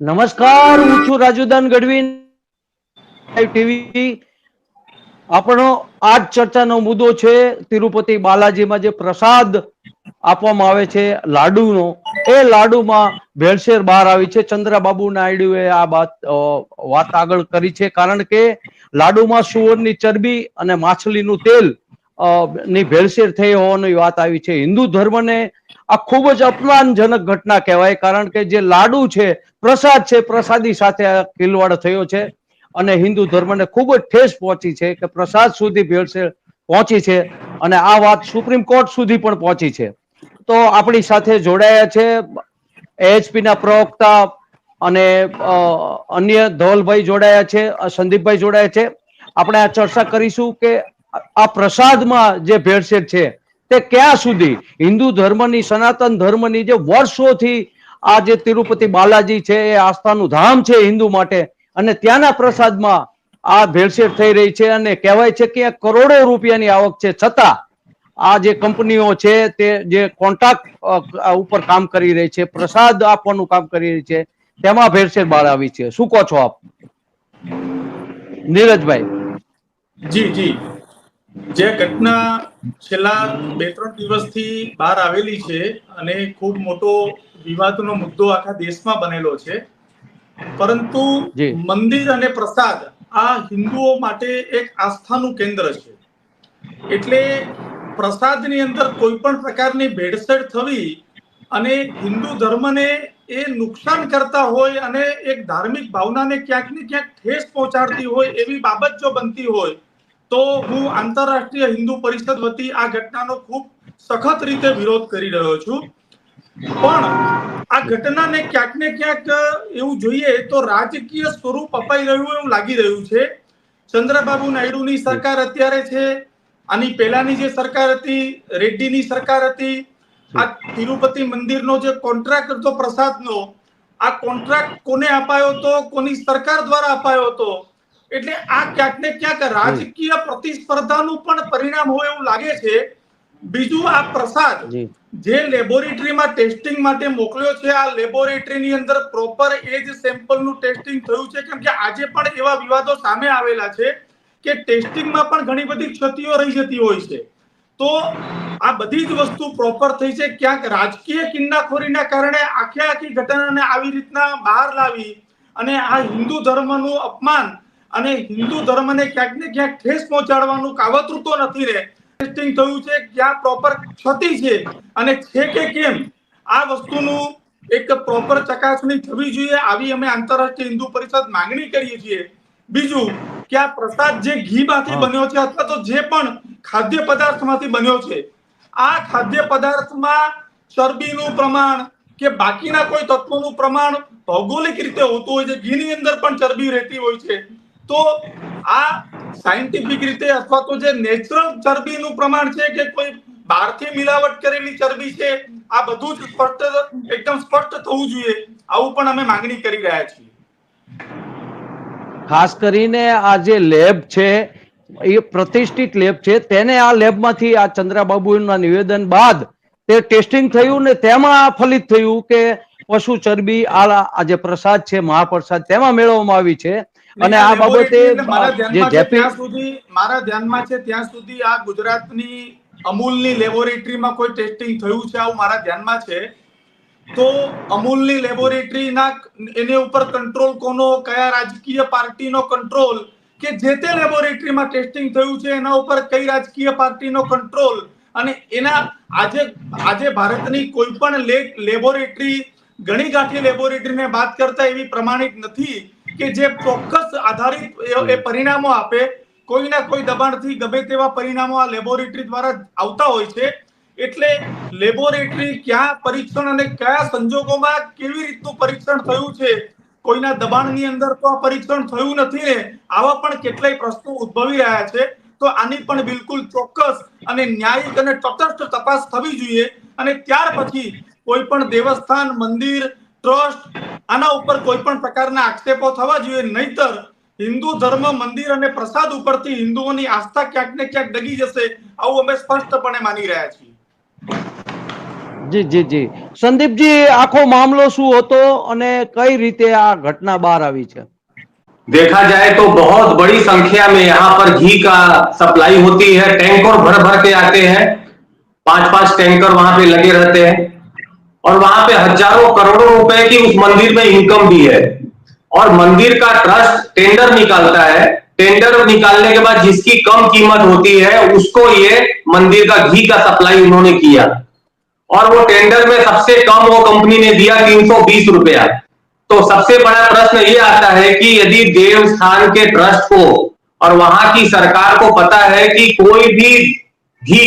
નમસ્કાર, હું છું રાજુદાન ગઢવી ટીવી આપણો આજ ચર્ચાનો મુદ્દો છે, તિરુપતિ બાલાજીમાં જે પ્રસાદ આપવામાં આવે છે, લાડુનો. એ લાડુમાં ભેળસેર બહાર આવી છે. ચંદ્રબાબુ નાયડુએ આ વાત વાત આગળ કરી છે. કારણ કે લાડુમાં સુવરની ચરબી અને માછલીનું તેલની ભેળસેળ થઈ હોવાની વાત આવી છે. હિન્દુ ધર્મને આ ખૂબ જ અપમાનજનક ઘટના કહેવાય, કારણ કે જે લાડુ છે, પ્રસાદ છે, પ્રસાદી સાથે આ ખિલવાડ થયો છે. અને હિન્દુ ધર્મને ખૂબ જ ઠેસ પહોંચી છે કે પ્રસાદ સુધી ભેળસેળ પહોંચી છે અને આ વાત સુપ્રીમ કોર્ટ સુધી પણ પહોંચી છે. તો આપણી સાથે જોડાયા છે AHP ના પ્રવક્તા અને અન્ય ધવલભાઈ જોડાયા છે સંદીપભાઈ જોડાયા છે. આપણે આ ચર્ચા કરીશું કે આ પ્રસાદમાં જે ભેળસેળ છે તે ક્યાં સુધી? હિન્દુ ધર્મની, સનાતન ધર્મની જે વર્ષોથી આ જે તિરુપતિ બાલાજી છે, એ આસ્થાનું ધામ છે હિન્દુ માટે. અને ત્યાંના પ્રસાદમાં આ ભેળસેળ થઈ રહી છે અને કહેવાય છે કે કરોડો રૂપિયાની આવક છે. છતાં આ જે કંપનીઓ છે, તે જે કોન્ટ્રાક્ટ ઉપર કામ કરી રહી છે, પ્રસાદ આપવાનું કામ કરી રહી છે, તેમાં ભેળસેળ બહાર આવી છે. શું કહો છો આપ? નીરજભાઈ. જી જી. જે ઘટના છેલ્લા બે ત્રણ દિવસથી બહાર આવેલી છે અને ખૂબ મોટો વિવાદનો મુદ્દો આખા દેશમાં બનેલો છે. પરંતુ મંદિર અને પ્રસાદ આ હિન્દુઓ માટે એક આસ્થાનું કેન્દ્ર છે. એટલે પ્રસાદની અંદર કોઈ પણ પ્રકારની ભેળસેળ થવી અને હિન્દુ ધર્મને એ નુકસાન કરતા હોય અને એક ધાર્મિક ભાવનાને ક્યાંક ને ક્યાંક ઠેસ પહોંચાડતી હોય એવી બાબત જો બનતી હોય તો હું આંતરરાષ્ટ્રીય હિન્દુ પરિષદ વતી આ ઘટનાનો ખૂબ સખત રીતે વિરોધ કરી રહ્યો છું. પણ આ ઘટનાને ક્યાંક ને ક્યાંક એવું જોઈએ તો રાજકીય સ્વરૂપ અપાઈ રહ્યું એવું લાગી રહ્યું છે. ચંદ્રબાબુ નાયડુની સરકાર અત્યારે છે, આની પહેલાની જે સરકાર હતી, રેડ્ડીની સરકાર હતી, આ તિરુપતિ મંદિરનો જે કોન્ટ્રાક્ટ હતો પ્રસાદનો, આ કોન્ટ્રાક્ટ કોને અપાયો હતો, કોની સરકાર દ્વારા અપાયો હતો એટલે આ ક્યાંક ને ક્યાંક રાજકીય પ્રતિસ્પર્ધાનું પણ પરિણામ હોય એવું લાગે છે. બીજું આ પ્રસાદ જે. લેબોરેટરીમાં ટેસ્ટિંગ માટે મોકલ્યો છે આ લેબોરેટરીની અંદર પ્રોપર એજ સેમ્પલનું ટેસ્ટિંગ થયું છે. કેમ કે આજે પણ એવા વિવાદો સામે આવેલા છે કે ટેસ્ટિંગમાં પણ ઘણી બધી ક્ષતિઓ રહી જતી હોય છે. તો આ બધી જ વસ્તુ પ્રોપર થઈ છે. ક્યાંક રાજકીય કિન્નાખોરીના કારણે આખે આખી ઘટનાને આવી રીતના બહાર લાવી અને આ હિન્દુ ધર્મનું અપમાન અને હિન્દુ ધર્મને ક્યાંક ને ક્યાંક ઠેસ પહોંચાડવાનું કાવતરું તો નથી રહે. ટેસ્ટિંગ થયું છે ક્યાં પ્રોપર ક્ષતિ છે અને છે કે કેમ? આ વસ્તુનું એક પ્રોપર ચકાસણી થવી જોઈએ આવી અમે આંતરરાષ્ટ્રીય હિન્દુ પરિષદ માંગણી કરીએ છીએ. બીજું કે આ પ્રસાદ જે ઘીમાંથી. બન્યો છે અથવા તો જે પણ ખાદ્ય પદાર્થમાંથી બન્યો છે આ ખાદ્ય પદાર્થમાં ચરબીનું પ્રમાણ કે બાકીના કોઈ તત્વોનું પ્રમાણ ભૌગોલિક રીતે હોતું હોય છે ઘીની અંદર પણ ચરબી રહેતી હોય છે. તો આ સાયન્ટિફિક રીતે અથવા તો જે નેચરલ ચરબીનું પ્રમાણ છે કે કોઈ બહારથી મિલાવટ કરેલી ચરબી છે, આ બધું જ સ્પષ્ટ, એકદમ સ્પષ્ટ થવું જોઈએ. આવું પણ અમે માંગણી કરી રહ્યા છીએ. ખાસ કરીને આ જે લેબ છે, એ પ્રતિષ્ઠિત લેબ છે, તેને આ લેબમાંથી આ ચંદ્રાબાબુના નિવેદન બાદ તે ટેસ્ટિંગ થયું ને તેમાં આ ફલિત થયું કે પશુ ચરબી આ જે પ્રસાદ છે, મહાપ્રસાદ તેમાં મેળવવામાં આવી છે. અને આ બાબતે જે જેપી સુધી મારા ધ્યાનમાં છે ત્યાં સુધી આ ગુજરાતની અમૂલની લેબોરેટરીમાં કોઈ ટેસ્ટિંગ થયું છે આવું મારા ધ્યાનમાં છે. તો અમૂલની લેબોરેટરીના એને ઉપર કંટ્રોલ કોનો કયા રાજકીય પાર્ટીનો કંટ્રોલ કે જે તે લેબોરેટરીમાં ટેસ્ટિંગ થયું છે એના ઉપર કઈ રાજકીય પાર્ટીનો કંટ્રોલ? અને એના આજે આજે ભારતની કોઈ પણ લેબોરેટરી ઘણી ગાંઠી લેબોરેટરીને વાત કરતા એવી પ્રમાણિત નથી. કે જે ચોક્કસ આધારિત એ- પરિણામો આપે કોઈના કોઈ દબાણથી ગમે તેવા પરિણામો આ લેબોરેટરી દ્વારા આવતા હોય છે એટલે લેબોરેટરી ક્યાં પરીક્ષણ અને કયા સંજોગોમાં કેવી રીતનું પરીક્ષણ થયું છે કોઈના દબાણની અંદર તો આ પરીક્ષણ થયું નથી ને આવા પણ કેટલાય પ્રશ્નો ઉદ્ભવી રહ્યા છે તો આની પણ બિલકુલ ચોક્કસ અને ન્યાયિક અને તટસ્થ તપાસ થવી જોઈએ અને ત્યાર પછી કોઈ પણ દેવસ્થાન મંદિર ટ્રસ્ટ આના ઉપર કોઈ પણ પ્રકારના આક્ષેપો થવા જોઈએ નહીતર હિન્દુ ધર્મ મંદિર અને પ્રસાદ ઉપરથી હિન્દુઓની આસ્થા ક્યાંક ને ક્યાંક ડગી જશે આવું અમે સ્પષ્ટપણે માની રહ્યા છીએ જી જી જી સંદીપજી આખો મામલો શું હતો અને કઈ રીતે આ ઘટના બહાર આવી છે देखा जाए तो बहुत बड़ी संख्या में यहाँ पर घी का सप्लाई होती है टैंकर भर भर के आते हैं पांच पांच टैंकर वहां पे लगे रहते हैं और वहाँ पे हज़ारों करोड़ों रुपए की उस मंदिर में इनकम भी है। और मंदिर का ट्रस्ट टेंडर निकालता है। टेंडर निकालने के बाद जिसकी कम कीमत होती है, उसको ये मंदिर का घी का सप्लाई उन्होंने किया। और वो टेंडर में सबसे कम वो कंपनी ने दिया तीन सौ बीस रुपया। तो सबसे बड़ा प्रश्न ये आता है कि यदि देव स्थान के ट्रस्ट को और वहाँ की सरकार को पता है कि कोई भी घी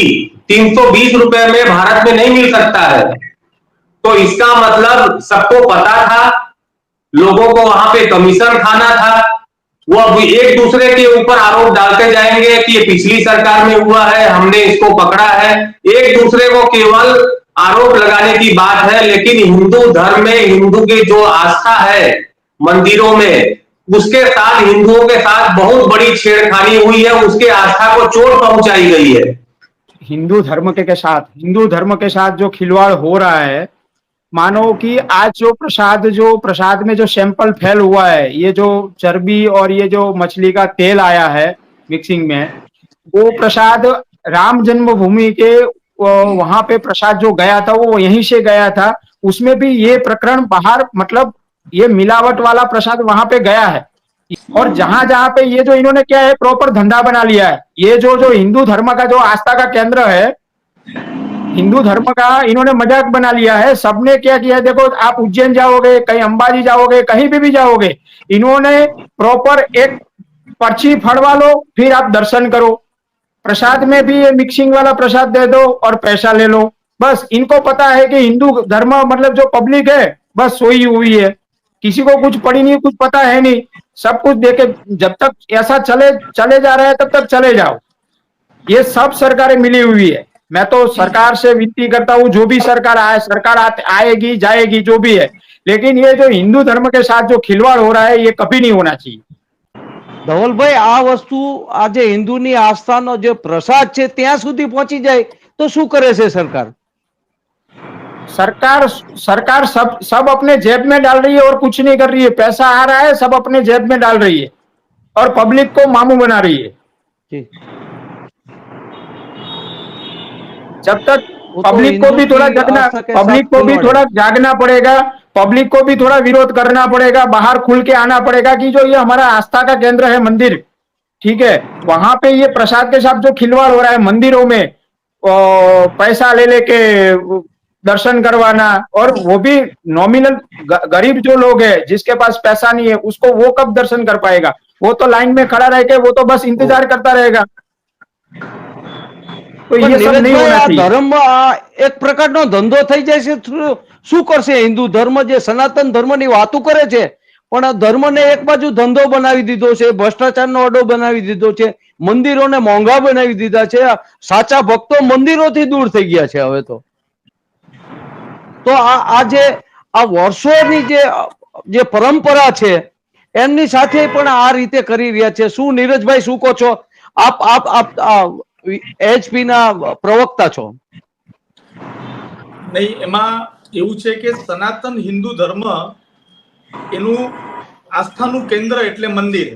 320 रुपए में भारत में नहीं मिल सकता है तो इसका मतलब सबको पता था लोगों को वहाँ पे कमीशन खाना था। वो अब एक दूसरे के ऊपर आरोप डालते जाएँगे कि ये पिछली सरकार में हुआ है हमने इसको पकड़ा है। एक दूसरे को केवल आरोप लगाने की बात है लेकिन हिंदू धर्म में हिंदू की जो आस्था है मंदिरों में उसके साथ हिंदुओं के साथ बहुत बड़ी छेड़खानी हुई है उसके आस्था को चोट पहुंचाई गई है। हिंदू धर्म के, के साथ हिंदू धर्म के साथ जो खिलवाड़ हो रहा है मानो कि आज जो प्रसाद जो प्रसाद में जो सैंपल फैल हुआ है, ये जो चर्बी और ये जो मछली का तेल आया है मिक्सिंग में, वो प्रसाद राम जन्मभूमि के वहाँ पे प्रसाद जो गया था, वो यहीं से गया था। उसमें भी ये प्रकरण बाहर मतलब ये मिलावट वाला प्रसाद वहाँ पे गया है। और जहाँ जहाँ पे ये जो इन्होंने क्या है प्रॉपर धंधा बना लिया है। ये जो जो हिंदू धर्म का जो आस्था का केंद्र है हिंदू धर्म का इन्होंने मज़ाक बना लिया है। सबने क्या किया देखो, आप उज्जैन जाओगे, कहीं अंबाजी जाओगे, कहीं भी भी जाओगे, इन्होंने प्रॉपर एक पर्ची फड़वा लो, फिर आप दर्शन करो। प्रसाद में भी ये मिक्सिंग वाला प्रसाद दे दो और पैसा ले लो। बस, इनको पता है कि हिंदू धर्म मतलब जो पब्लिक है, बस सोई हुई है। किसी को कुछ पड़ी नहीं, कुछ पता है नहीं। सब कुछ देखे, जब तक ऐसा चले चले जा रहा है, तब तक चले जाओ। ये सब सरकारें मिली हुई है। मैं तो सरकार से विनती करता हूँ जो भी सरकार आए सरकार आते- आएगी जाएगी जो भी है लेकिन ये जो हिंदू धर्म के साथ जो खिलवाड़ हो रहा है ये कभी नहीं होना चाहिए ધવલભાઈ આ વસ્તુ આજે હિન્દુની આસ્થાનો જે પ્રસાદ છે ત્યાં સુધી પહોંચી જાય તો શું કરે છે સરકાર सरकार सरकार सब सब अपने जेब में डाल रही है और कुछ नहीं कर रही है पैसा आ रहा है सब अपने जेब में डाल रही है और पब्लिक को मामू बना रही है जब तक तो पब्लिक को भी थोड़ा जगना पब्लिक को भी थोड़ा जागना पड़ेगा पब्लिक को भी थोड़ा विरोध करना पड़ेगा बाहर खुल के आना पड़ेगा कि जो ये हमारा आस्था का केंद्र है मंदिर ठीक है? वहाँ पे ये प्रसाद के साथ जो खिलवाड़ हो रहा है मंदिरों में पैसा ले लेके दर्शन करवाना और वो भी नॉमिनल गरीब जो लोग है जिसके पास पैसा नहीं है उसको वो कब दर्शन कर पाएगा? वो तो लाइन में खड़ा रह के वो तो बस इंतज़ार करता रहेगा। तो પણ ये सब नहीं નીરજભાઈ, होना આ चाहिए ધર્મમાં આ એક પ્રકારનો ધંધો થઈ જાય છે શું શું કરશે હિન્દુ ધર્મ જે સનાતન ધર્મની વાતો કરે છે પણ આ ધર્મને એક બાજુ ધંધો બનાવી દીધો છે ભ્રષ્ટાચારનો અડ્ડો બનાવી દીધો છે મંદિરોને મોંઘા બનાવી દીધા છે સાચા ભક્તો મંદિરોથી દૂર થઈ ગયા છે હવે તો તો આ આ જે આ વર્ષોની જે જે પરંપરા છે એમની સાથે પણ આ રીતે કરી રહ્યા છે શું નીરજભાઈ શું કહો છો આપ આપ આપ એચપી ના પ્રવક્તા છો? નહીં એમાં એવું છે કે સનાતન હિન્દુ ધર્મ એનું આસ્થાનું કેન્દ્ર એટલે મંદિર.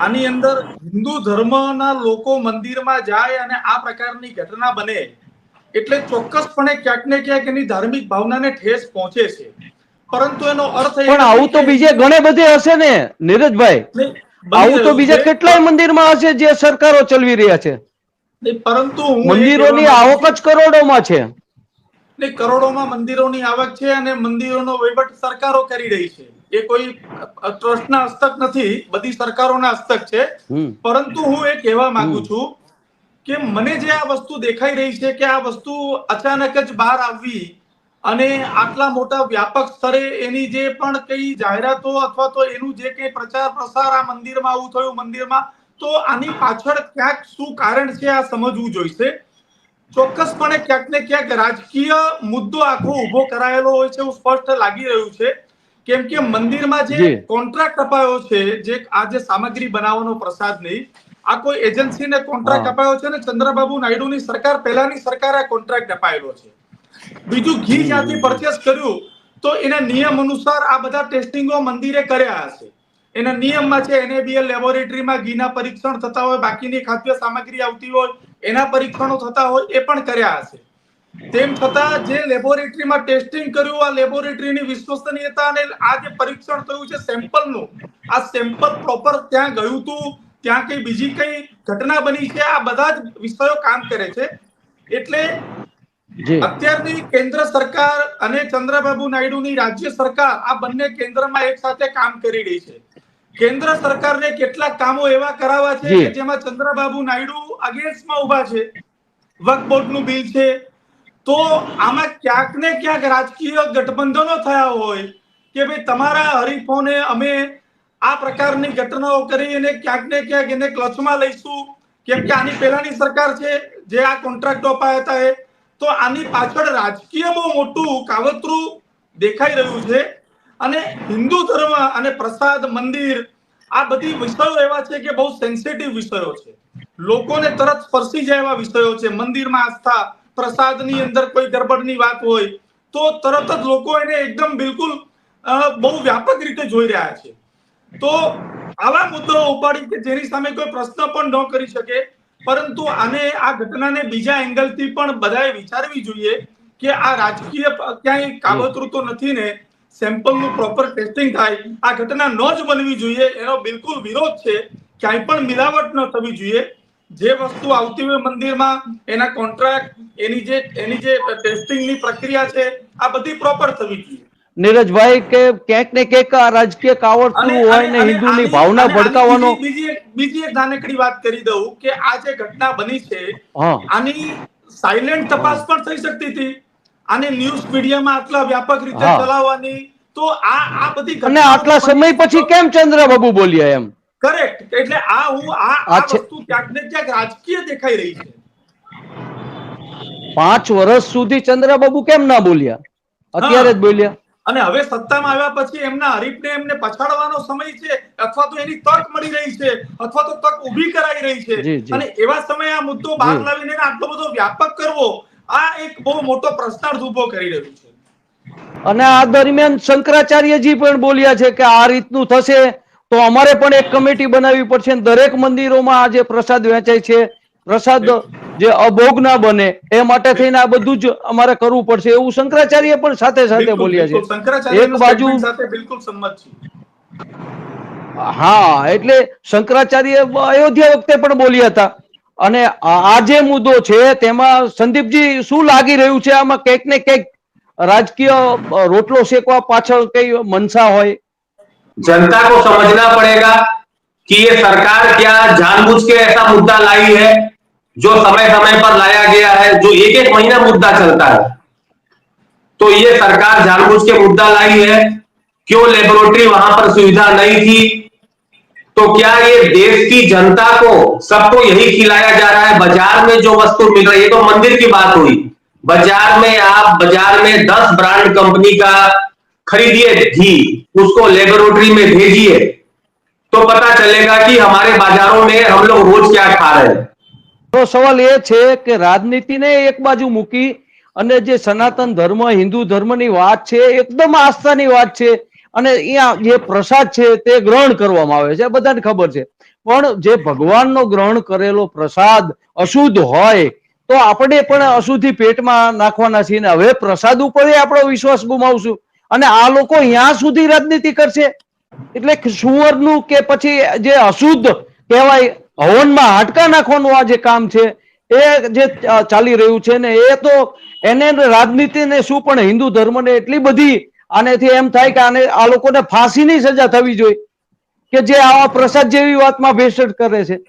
આની અંદર હિન્દુ ધર્મના લોકો મંદિરમાં જાય અને આ પ્રકારની ઘટના બને એટલે ચોક્કસપણે ક્યાંક ને ક્યાંક એની ધાર્મિક ભાવનાને ઠેસ પહોંચે છે. પરંતુ એનો અર્થ પણ આવું તો બીજે ઘણે બધે હશે ને નીરજભાઈ? આવું તો બીજા. કેટલાય મંદિરમાં હશે જે સરકારો ચલવી રહ્યા છે? પરંતુ મંદિરોની આવક જ કરોડોમાં છે. ને કરોડોમાં મંદિરોની આવક છે અને મંદિરોનો વહીવટ સરકારો કરી રહી છે. એ કોઈ ટ્રસ્ટના હસ્તક નથી બધી સરકારોના હસ્તક છે. પરંતુ હું એ કહેવા માંગુ છું કે મને જે આ વસ્તુ દેખાઈ રહી છે કે આ વસ્તુ અચાનક જ બહાર આવવી અને આટલા મોટા વ્યાપક સ્તરે એની જે પણ કઈ જાહેરાતો અથવા તો એનું જે કઈ પ્રચાર પ્રસાર આ મંદિરમાં આવું થયું મંદિરમાં તો આની પાછળ ક્યાંક શું કારણ છે આ સમજવું જોઈશે. ચોક્કસપણે ક્યાંક ને ક્યાંક રાજકીય મુદ્દો આખો ઊભો કરાયેલો હોય છે એવું સ્પષ્ટ લાગી રહ્યું છે. કેમ કે મંદિરમાં જે કોન્ટ્રાક્ટ અપાયો છે જે આ જે સામગ્રી બનાવવાનો પ્રસાદ નહીં આ કોઈ એજન્સીને કોન્ટ્રાક્ટ અપાયો છે ને ચંદ્રબાબુ નાયડુની સરકાર પહેલાની સરકારે આ કોન્ટ્રાક્ટ અપાયેલો છે. બીજું ઘી જ્યાંથી પરચેસ કર્યું તો એના નિયમ અનુસાર આ બધા ટેસ્ટિંગો મંદિરે કર્યા હશે. એના નિયમમાં છે એનએબીએલ લેબોરેટરીમાં ઘીના પરીક્ષણ થતા હોય બાકીની ખાદ્ય સામગ્રી આવતી હોય એના પરીક્ષણો થતા હોય એ પણ કર્યા હશે. તેમ છતાં જે લેબોરેટરીમાં ટેસ્ટિંગ કર્યું આ લેબોરેટરીની વિશ્વસનીયતા અને આ જે પરીક્ષણ થયું છે સેમ્પલનું આ સેમ્પલ પ્રોપર ત્યાં ગયું હતું ત્યાં કઈ બીજી કઈ ઘટના બની છે આ બધા જ વિષયો કામ કરે છે. એટલે અત્યારની કેન્દ્ર સરકાર અને ચંદ્રબાબુ નાયડુની રાજ્ય સરકાર આ બંને કેન્દ્રમાં એક સાથે કામ કરી રહી છે. કેન્દ્ર સરકારને કેટલાક કામો એવા કરાવવા છે કે જેમાં ચંદ્રબાબુ નાયડુ અગેન્સ્ટમાં ઊભા છે. વક્ફ બોર્ડનું બિલ છે. તો આમાં ક્યાંક ને ક્યાંક રાજકીય ગઠબંધનો થયા હોય કે ભાઈ તમારા હરીફોને અમે આ પ્રકારની ઘટનાઓ કરી અને ક્યાંક ને ક્યાંક એને ક્લચમાં લઈશું. કેમ કે આની પહેલાની સરકાર છે જે આ કોન્ટ્રાક્ટ અપાયા હતા એ. તો આની પાછળ રાજકીય બહુ મોટું કાવતરું દેખાઈ રહ્યું છે. અને હિન્દુ ધર્મ અને પ્રસાદ, મંદિર, આ બધી વિષયો એવા છે કે બહુ સેન્સિટિવ વિષયો છે. લોકોને તરત સ્પર્શી જાય એવા વિષયો છે. મંદિરમાં આસ્થા, પ્રસાદની અંદર કોઈ ગરબડની વાત હોય, તો તરત જ લોકો એને એકદમ બિલકુલ બહુ વ્યાપક રીતે જોઈ રહ્યા છે. તો આવા મુદ્દાઓ ઉપાડી કે જેની સામે કોઈ પ્રશ્ન પણ ન કરી શકે, પરંતુ આને, આ ઘટનાને બીજા એંગલથી પણ બધાએ વિચારવી જોઈએ કે આ રાજકીય ક્યાંય કાબતરું તો નથી ને સેમ્પલનું પ્રોપર ટેસ્ટિંગ થાય. આ ઘટના ન જ બનવી જોઈએ. એનો બિલકુલ વિરોધ છે. ક્યાંય પણ મિલાવટ ન થવી જોઈએ. જે વસ્તુ આવતી હોય મંદિરમાં એના કોન્ટ્રાક્ટ એની જે એની જે ટેસ્ટિંગની પ્રક્રિયા છે આ બધી પ્રોપર થવી જોઈએ. નીરજભાઈ કે ક્યાંક ને ક્યાંક આ રાજકીય અને- હોય ને હિન્દુની ભાવના ભડકાવાનો બીજી- બીજી એક બીજી એક નાનકડી વાત કરી દઉં કે આ જે ઘટના બની છે આની સાયલેન્ટ તપાસ પણ થઈ શકતી હતી. આને ન્યૂઝ મીડિયામાં આટલા વ્યાપક રીતે ચલાવવાની તો આ આ બધી અને આટલા સમય પછી કેમ ચંદ્રબાબુ બોલ્યા એમ? કરેક્ટ એટલે આ હું આ વસ્તુ ક્યાંક ને ક્યાંક રાજકીય દેખાઈ રહી છે. પાંચ વર્ષ સુધી ચંદ્રબાબુ કેમ ના બોલ્યા? અત્યારે જ બોલ્યા. અને હવે સત્તામાં આવ્યા પછી એમના હરીફને એમને પછાડવાનો સમય છે અથવા તો એની તક મળી રહી છે અથવા તો તક ઊભી કરાઈ રહી છે. અને એવા સમયે આ મુદ્દો બહાર લાવીને આટલો બધો વ્યાપક કરવો આ એક બહુ મોટો પ્રશ્નાર્થ ઊભો કરી રહ્યું છે. અને આ દરમિયાન શંકરાચાર્યજી પણ બોલ્યા છે કે આ રીતનું થશે તો અમારે પણ એક કમિટી બનાવવી પડશે. દરેક મંદિરોમાં આ જે પ્રસાદ વેચાય છે. પ્રસાદ જે અભોગ ના બને એ માટે થઈને આ બધું જ અમારે કરવું પડશે એવું શંકરાચાર્ય પણ સાથે સાથે બોલ્યા છે. એક બાજુ- બિલકુલ સંમત છું. હા એટલે શંકરાચાર્ય અયોધ્યા વખતે પણ બોલ્યા હતા. અને આ આ જે મુદ્દો છે તેમાં સંદીપજી શું લાગી રહ્યું છે આમાં કંઈક ને કંઈક રાજકીય અ, રોટલો શેકવા પાછળ કઈ મનસા હોય जनता को समझना पड़ेगा कि ये सरकार क्या जानबूझ के ऐसा मुद्दा लाई है जो समय समय पर लाया गया है जो एक एक महीना मुद्दा चलता है तो ये सरकार जानबूझ के मुद्दा लाई है क्यों लेबोरेटरी वहां पर सुविधा नहीं थी तो क्या ये देश की जनता को सबको यही खिलाया जा रहा है बाजार में जो वस्तु मिल रही है तो मंदिर की बात हुई बाजार में आप बाजार में दस ब्रांड कंपनी का खरीदिए घी उसको लेबोरेटरी में भेजिए तो पता चलेगा कि हमारे बाजारों में हम लोग रोज क्या खा रहे हैं તો સવાલ એ છે કે રાજનીતિને એક બાજુ મૂકી અને જે સનાતન ધર્મ હિન્દુ ધર્મની વાત છે એકદમ આસ્થાની વાત છે અને અહીંયા જે પ્રસાદ છે તે ગ્રહણ કરવામાં આવે છે બધાને ખબર છે. પણ જે ભગવાનનો ગ્રહણ કરેલો પ્રસાદ અશુદ્ધ હોય, તો આપણે પણ અશુદ્ધિ પેટમાં નાખવાના છીએ હવે પ્રસાદ ઉપર આપણો વિશ્વાસ ગુમાવશું. અને આ લોકો અહીંયા સુધી રાજનીતિ કરશે? એટલે સુવરનું કે પછી જે અશુદ્ધ કહેવાય, હવનમાં હાડકા નાખવાનું આ જે કામ છે, એ જે ચાલી રહ્યું છે ને એ તો એને રાજનીતિને શું પણ હિન્દુ ધર્મને એટલી બધી આનેથી એમ થાય કે આને આ લોકોને ફાંસીની સજા થવી જોઈએ કે જે આવા પ્રસાદ જેવી વાતમાં ભેસડ કરે છે.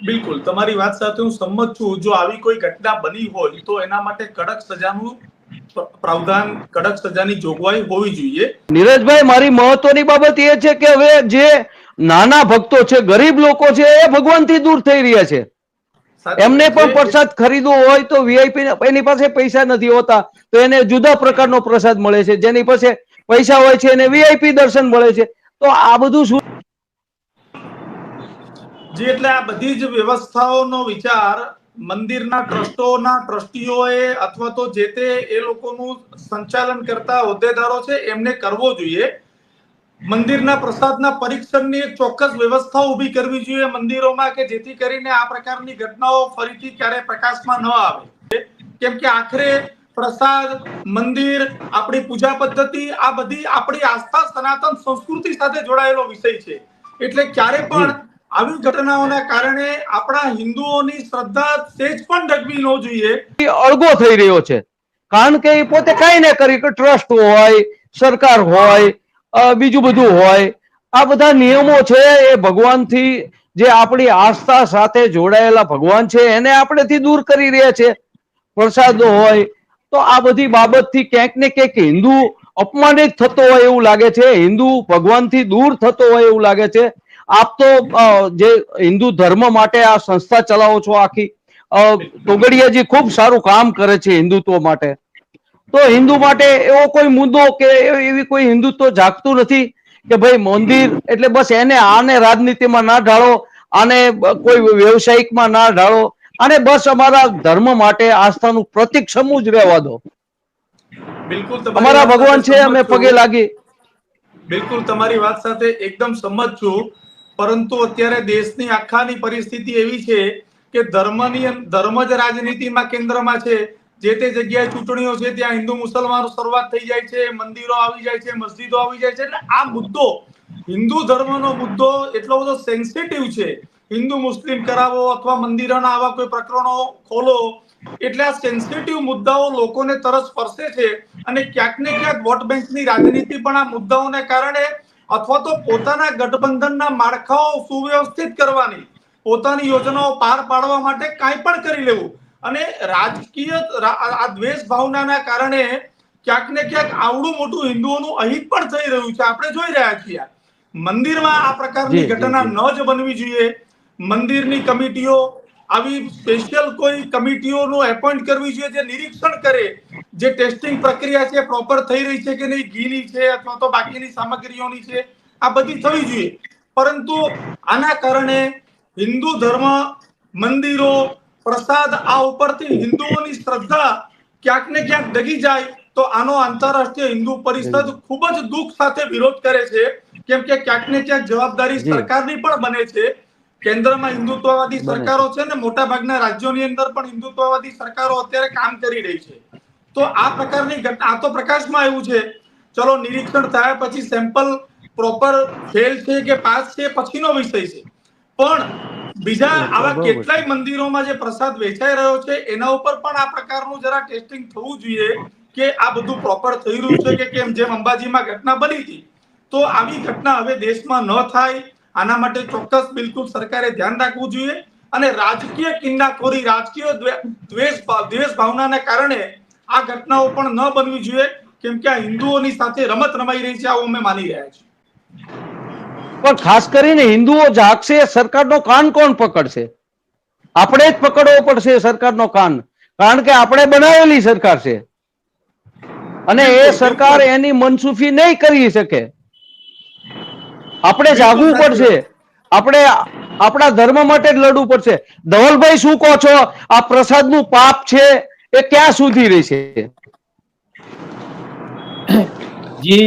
બિલકુલ. તમારી વાત સાથે હું સંમત છું. જો આવી કોઈ ઘટના બની હોય તો એના માટે કડક સજાનું પ્રાવધાન કડક સજાની જોગવાઈ હોવી જોઈએ. નીરજભાઈ મારી મહત્વની બાબત એ છે કે હવે જે નાના ભક્તો છે ગરીબ લોકો છે એ ભગવાનથી દૂર થઈ રહ્યા છે. એમને પણ પ્રસાદ ખરીદવો હોય તો વીઆઈપી એની પાસે પૈસા નથી હોતા તો એને જુદા પ્રકારનો પ્રસાદ મળે છે. જેની પાસે પૈસા હોય છે એને વીઆઈપી દર્શન મળે છે. તો આ બધું શું? જી એટલે આ બધી જ વ્યવસ્થાઓનો વિચાર મંદિરના ટ્રસ્ટોના ટ્રસ્ટીઓએ અથવા તો જે તે એ લોકોનું સંચાલન કરતા હોદ્દેદારો છે એમને કરવો જોઈએ. મંદિરના પ્રસાદના પરીક્ષણની એક ચોક્કસ વ્યવસ્થા ઊભી કરવી જોઈએ મંદિરોમાં કે જેથી કરીને આ પ્રકારની ઘટનાઓ ફરીથી ક્યારે પ્રકાશમાં ન આવે. કેમ કે આખરે પ્રસાદ, મંદિર, આપણી પૂજા પદ્ધતિ, આ બધી આપણી આસ્થા સનાતન સંસ્કૃતિ સાથે જોડાયેલો વિષય છે. એટલે ક્યારે પણ આવી ઘટનાઓના કારણે આપણા હિન્દુઓની શ્રદ્ધા સેજ પણ ડગવી ન જોઈએ. અળગો થઈ રહ્યો છે. કારણ કે એ પોતે કઈ ને કરી, કે ટ્રસ્ટ હોય, સરકાર હોય બીજું બધું હોય. આ બધા નિયમો છે, એ ભગવાનથી જે આપણી આસ્થા સાથે જોડાયેલા ભગવાન છે, એને આપણેથી દૂર કરી રહ્યા છે. પ્રસાદો હોય, તો આ બધી બાબતથી ક્યાંક ને ક્યાંક હિન્દુ અપમાનિત થતો હોય એવું લાગે છે. હિન્દુ ભગવાનથી દૂર થતો હોય એવું લાગે છે. આપ તો જે હિન્દુ ધર્મ માટે આ સંસ્થા ચલાવો છો આખી. તોગડિયાજી ખૂબ સારું કામ કરે છે હિન્દુત્વ માટે. તો હિન્દુ માટે એવો કોઈ મુદ્દો કે એવી કોઈ હિન્દુત્વ જાગતું નથી કે ભાઈ મંદિર એટલે બસ એને આને રાજનીતિમાં ના ઢાળો આને કોઈ વ્યવસાયિકમાં ના ઢાળો અને બસ અમારા ધર્મ માટે આસ્થાનું પ્રતિક સમૂહ જ રહેવા દો. બિલકુલ અમારા ભગવાન છે અમે પગે લાગી. બિલકુલ તમારી વાત સાથે એકદમ સંમત છું. પરંતુ અત્યારે દેશની આખાની પરિસ્થિતિ એવી છે કે ધર્મની ધર્મ જ રાજનીતિમાં કેન્દ્રમાં છે. જે તે જગ્યાએ ચૂંટણીઓ છે ત્યાં હિન્દુ મુસલમાનો શરૂઆત થઈ જાય છે, મંદિરો આવી જાય છે, મસ્જિદો આવી જાય છે. એટલે આ મુદ્દો, હિન્દુ ધર્મનો મુદ્દો એટલો બધો સેન્સિટિવ છે. હિન્દુ મુસ્લિમ કરાવો અથવા મંદિરોના આવા કોઈ પ્રકરણો ખોલો, એટલે આ સેન્સિટિવ મુદ્દાઓ લોકોને તરસ સ્પર્શે છે અને ક્યાંક ને ક્યાંક વોટ બેંકની રાજનીતિ પણ આ મુદ્દાઓને કારણે અથવા તો પોતાના ગઠબંધનના માળખાઓ સુવ્યવસ્થિત કરવાની, પોતાની યોજનાઓ પાર પાડવા માટે કાંઈ પણ કરી લેવું. અને રાજકીય આ દ્વેષ ભાવનાના કારણે ક્યાંક ને ક્યાંક આવડું મોટું હિન્દુઓનું અહિત પણ થઈ રહ્યું છે. આપણે જોઈ રહ્યા છીએ મંદિરમાં આ પ્રકારની ઘટના ન જ બનવી જોઈએ. મંદિરની કમિટીઓ આવી સ્પેશિયલ કોઈ કમિટીઓનું એપોઇન્ટ કરવી જોઈએ જે નિરીક્ષણ કરે જે ટેસ્ટિંગ પ્રક્રિયા છે પ્રોપર થઈ રહી છે કે નહીં ઘીની છે અથવા તો બાકીની સામગ્રીઓની છે આ બધી થવી જોઈએ. પરંતુ આના કારણે હિન્દુ ધર્મ મંદિરો પ્રસાદ આ ઉપરથી હિન્દુઓની શ્રદ્ધા ક્યાંક ને ક્યાંક ડગી જાય તો આનો આંતરરાષ્ટ્રીય હિન્દુ પરિષદ ખૂબ જ દુઃખ સાથે વિરોધ કરે છે. કેમ કે ક્યાંક ને ક્યાંક જવાબદારી સરકારની પણ બને છે. કેન્દ્રમાં હિન્દુત્વવાદી સરકારો છે. ને મોટા ભાગના રાજ્યોની અંદર પણ હિન્દુત્વવાદી સરકારો અત્યારે કામ કરી રહી છે. તો આ પ્રકારની ઘટના આ તો પ્રકાશમાં આવ્યું છે. ચલો નિરીક્ષણ થયા પછી સેમ્પલ પ્રોપર ફેલ છે કે પાસ છે પછીનો વિષય છે. પણ બીજા આવા. કેટલાય મંદિરોમાં જે પ્રસાદ વેચાઈ રહ્યો છે એના ઉપર પણ આ પ્રકારનું જરા ટેસ્ટિંગ થવું જોઈએ કે આ બધું પ્રોપર થઈ રહ્યું છે કે કેમ? જેમ અંબાજીમાં ઘટના બની હતી તો આવી ઘટના હવે દેશમાં ન થાય. આના માટે ચોક્કસ બિલકુલ સરકારે ધ્યાન રાખવું જોઈએ અને રાજકીય કિંડાખોરી રાજકીય દ્વેષ દ્વેષ ભાવનાને કારણે આ ઘટનાઓ પણ ન બનવી જોઈએ કેમ કે આ હિન્દુઓની સાથે રમત રમાઈ રહી છે આવું અમે માની રહ્યા છીએ. પણ ખાસ કરીને હિન્દુઓ જાગશે સરકારનો કાન કોણ પકડશે? આપણે જ પકડવો પડશે સરકારનો કાન. કારણ કે આપણે બનાવેલી સરકાર છે. અને એ સરકાર એની મનસુફી નહીં કરી શકે. આપણે જાગવું પડશે. આપણે આપણા ધર્મ માટે જ લડવું પડશે. ધવલભાઈ શું કહો છો? આ પ્રસાદનું પાપ છે એ ક્યાં સુધી રહેશે? જી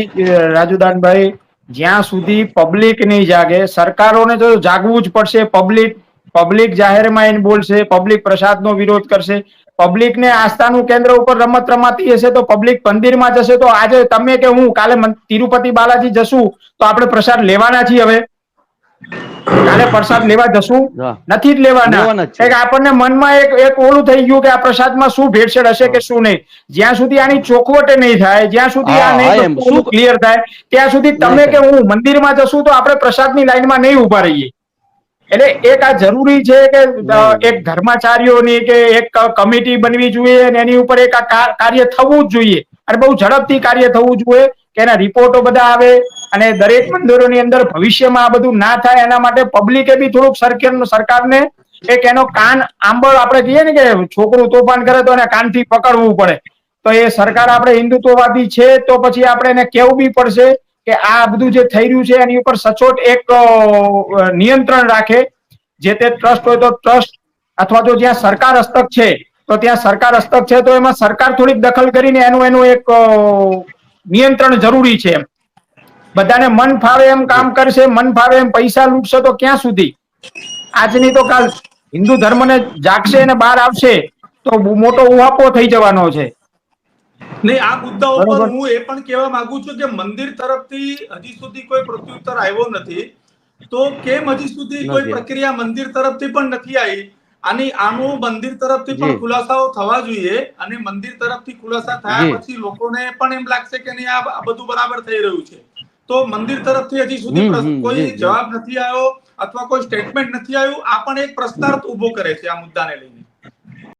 રાજુદાનભાઈ જ્યાં સુધી પબ્લિક નહીં જાગે, સરકારોને તો જાગવું જ પડશે. પબ્લિક પબ્લિક જાહેરમાં એને બોલશે પબ્લિક પ્રસાદનો વિરોધ કરશે. પબ્લિકને આસ્થાનું કેન્દ્ર ઉપર રમત રમાતી હશે તો પબ્લિક મંદિરમાં જશે. તો આજે તમે કે હું, કાલે તિરુપતિ બાલાજી જશું, તો આપણે પ્રસાદ લેવાના છીએ હવે. કાલે પ્રસાદ લેવા જશું. નથી જ લેવાના. આપણને મનમાં એક એક ઓલું થઈ ગયું કે આ પ્રસાદમાં શું ભેળસેળ હશે કે શું નહીં. જ્યાં સુધી આની ચોખવટે નહીં થાય જ્યાં સુધી આ. નહીં ક્લિયર થાય ત્યાં સુધી તમે કે. હું મંદિરમાં જશું તો આપણે પ્રસાદની લાઈનમાં નહીં ઊભા રહીએ. એટલે એક આ જરૂરી છે કે. એક ધર્માચાર્યોની કે એક કમિટી બનવી જોઈએ અને એની ઉપર એક આ કાર્ય થવું જ જોઈએ. અને બહુ ઝડપથી કાર્ય થવું જોઈએ કે એના રિપોર્ટો બધા આવે અને દરેક મંદિરોની અંદર ભવિષ્યમાં આ બધું ના થાય એના માટે પબ્લિકે બી થોડુંક સરકાર સરકારને એક એનો કાન આંબળ આપણે કહીએ ને કે છોકરું તોફાન કરે તો એને કાનથી પકડવું પડે. તો એ સરકાર આપણે હિન્દુત્વવાદી છે તો પછી આપણે એને કેવું બી પડશે કે આ બધું જે થઈ રહ્યું છે એની ઉપર સચોટ એક નિયંત્રણ રાખે. જે તે ટ્રસ્ટ હોય તો ટ્રસ્ટ અથવા તો જ્યાં સરકાર હસ્તક છે, તો ત્યાં સરકાર હસ્તક છે, તો એમાં સરકાર થોડીક દખલ કરીને એનું એનું એક નિયંત્રણ જરૂરી છે એમ. બધાને મન ફાવે એમ કામ કરશે મન ફાવે એમ પૈસા લૂંટશે તો ક્યાં સુધી? આજની તો કાલ હિન્દુ ધર્મને જાગશે અને બહાર આવશે તો મોટો ઉહાપો થઈ જવાનો છે. નહીં આ મુદ્દા ઉપર હું એ પણ કહેવા માંગુ છું કે મંદિર તરફથી હજી સુધી કોઈ પ્રત્યુત્તર આવ્યો નથી. તો કેમ હજી સુધી કોઈ પ્રક્રિયા મંદિર તરફથી પણ નથી આવી? અને આનું મંદિર તરફથી પણ ખુલાસાઓ થવા જોઈએ અને મંદિર તરફથી ખુલાસા થયા પછી લોકોને પણ એમ લાગશે કે નહીં આ આ બધું બરાબર થઈ રહ્યું છે. તો મંદિર તરફથી હજી સુધી કોઈ. જવાબ નથી આવ્યો અથવા કોઈ સ્ટેટમેન્ટ નથી આવ્યું આ પણ એક પ્રશ્નાર્થ ઊભો કરે છે આ મુદ્દાને લઈને